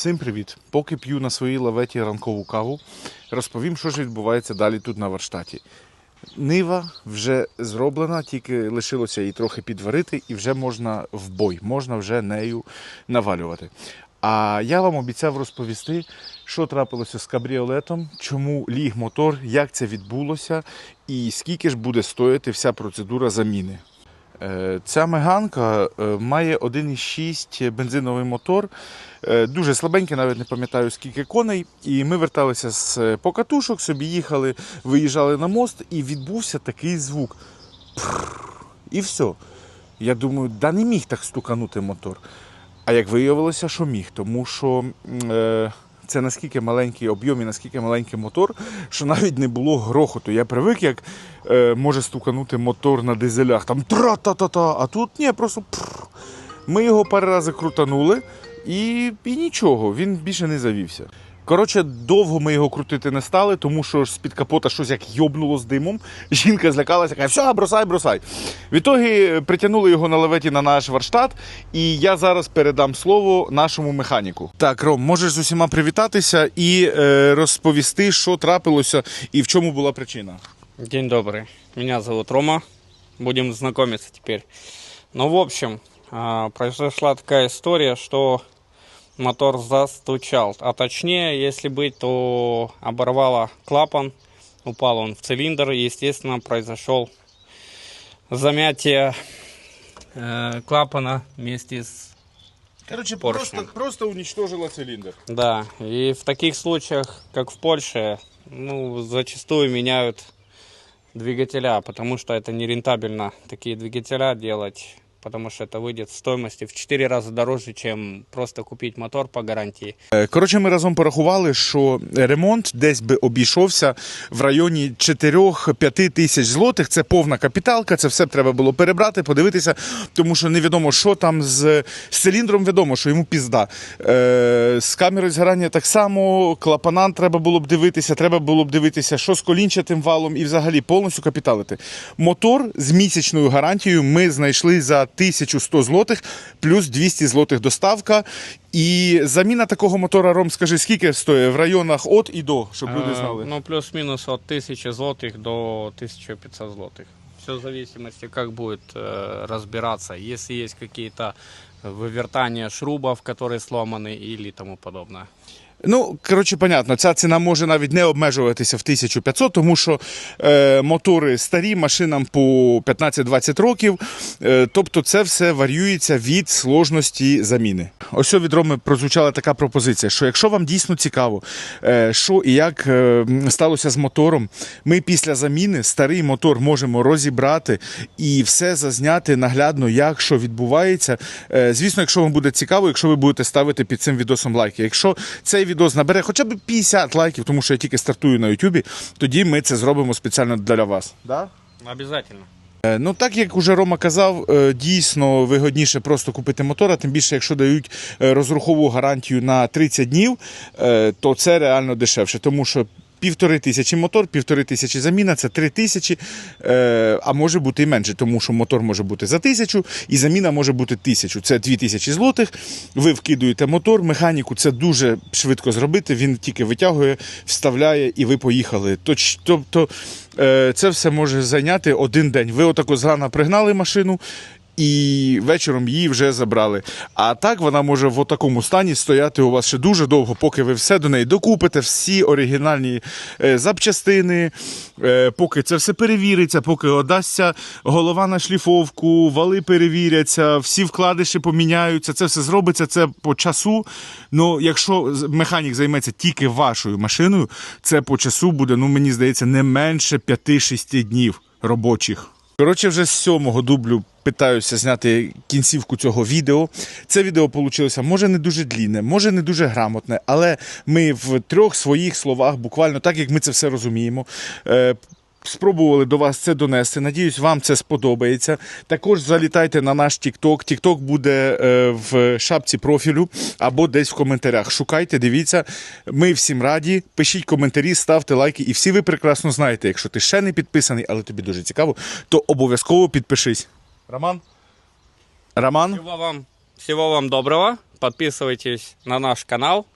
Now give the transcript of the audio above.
Всім привіт! Поки п'ю на своїй лаветі ранкову каву, розповім, що ж відбувається далі тут на Варштаті. Нива вже зроблена, тільки лишилося її трохи підварити, і вже можна в бой, можна вже нею навалювати. А я вам обіцяв розповісти, що трапилося з кабріолетом, чому ліг мотор, як це відбулося, і скільки ж буде стояти вся процедура заміни. Е, Ця меганка е, має 1,6 бензиновий мотор, е, дуже слабенький, навіть не пам'ятаю скільки коней. І ми верталися з покатушок, собі їхали, виїжджали на мост, і відбувся такий звук. І все. Я думаю, да не міг так стуканути мотор. А як виявилося, що міг, тому що е, це наскільки маленький об'єм і наскільки маленький мотор, що навіть не було грохоту. Я привик, як е, може стуканути мотор на дизелях, там тра-та-та-та, а тут ні, просто прррр. ми його пару рази крутанули і, і нічого, він більше не завівся. Коротше, довго ми його крутити не стали, тому що ж з-під капота щось як йобнуло з димом. Жінка злякалася, каже, все, бросай, бросай. Відтоді притягнули його на леветі на наш варштат, і я зараз передам слово нашому механіку. Так, Ром, можеш з усіма привітатися і е, розповісти, що трапилося і в чому була причина. День добрый. Меня зовут Рома. Будем знакомиться теперь. Ну, в общем, а, произошла такая история, что мотор застучал. А точнее, если быть, то оборвало клапан, упал он в цилиндр, и, естественно, произошел замятие э, клапана вместе с... Коротше, Поршнем. просто, просто уничтожила циліндр. Да, и в таких случаях, как в Польше, ну, зачастую меняют двигателя, потому что это нерентабельно такие двигателя делать, потому что это выйдет в стоимости в 4 раза дороже, чем просто купить мотор по гарантии. Е, Коротше, ми разом порахували, що ремонт десь би обійшовся в районі 4-5 тисяч злотих. Це повна капіталка, це все треба було перебрати, подивитися, тому що невідомо, що там з, з циліндром, відомо, що йому пізда. Е, з камерою згорання так само, клапанан треба було б дивитися, треба було б дивитися, що з колінчатим валом і взагалі повністю капіталити. Мотор з місячною гарантією ми знайшли за 1100 злотих, плюс 200 злотих доставка. І заміна такого мотора, Ром, скажи, скільки стоїть в районах от і до, щоб люди Э, знали. Ну, плюс-минус от 1000 злотых до 1500 злотых. Все в зависимости, как будет э, разбираться. Если есть какие-то вывертания шрубов, которые сломаны или тому подобное. Ну, коротше, понятно, ця ціна може навіть не обмежуватися в 1500, тому що е, мотори старі, машинам по 15-20 років. Е, тобто це все варіюється від сложності заміни. Ось від Роми прозвучала така пропозиція, що якщо вам дійсно цікаво, е, що і як е, сталося з мотором, ми після заміни старий мотор можемо розібрати і все зазняти наглядно, як що відбувається. Е, звісно, якщо вам буде цікаво, якщо ви будете ставити під цим відосом лайки. Якщо цей відос набере хоча б 50 лайків, тому що я тільки стартую на Ютубі, тоді ми це зробимо спеціально для вас. Да? Обязательно. Е, Ну, так як уже Рома казав, е, дійсно вигодніше просто купити мотора, тим більше, якщо дають е, розрухову гарантію на 30 днів, то це реально дешевше, тому що. Півтори тисячі мотор, півтори тисячі заміна, це три тисячі, е, а може бути і менше, тому що мотор може бути за тисячу і заміна може бути тисячу. Це дві тисячі злотих. Ви вкидуєте мотор, механіку це дуже швидко зробити. Він тільки витягує, вставляє і ви поїхали. Тобто е, це все може зайняти один день. Ви отако зрана пригнали машину. І вечором її вже забрали. А так вона може в такому стані стояти у вас ще дуже довго, поки ви все до неї докупите, всі оригінальні е, запчастини, е, поки це все перевіриться, поки одасться голова на шліфовку, вали перевіряться, всі вкладиші поміняються. Це все зробиться це по часу. Ну, якщо механік займеться тільки вашою машиною, це по часу буде, ну мені здається, не менше 5-6 днів робочих. Коротше, вже з сьомого дублю питаюся зняти кінцівку цього відео. Це відео вийшло, може не дуже длінне, може не дуже грамотне, але ми в трьох своїх словах, буквально так, як ми це все розуміємо. Спробували до вас це донести. Надіюсь, вам це сподобається. Також залітайте на наш TikTok. TikTok буде е, в шапці профілю або десь в коментарях. Шукайте, дивіться. Ми всім раді. Пишіть коментарі, ставте лайки. І всі ви прекрасно знаєте, якщо ти ще не підписаний, але тобі дуже цікаво, то обов'язково підпишись. Роман? Роман? Всего вам, всего вам доброго. подписывайтесь на наш канал,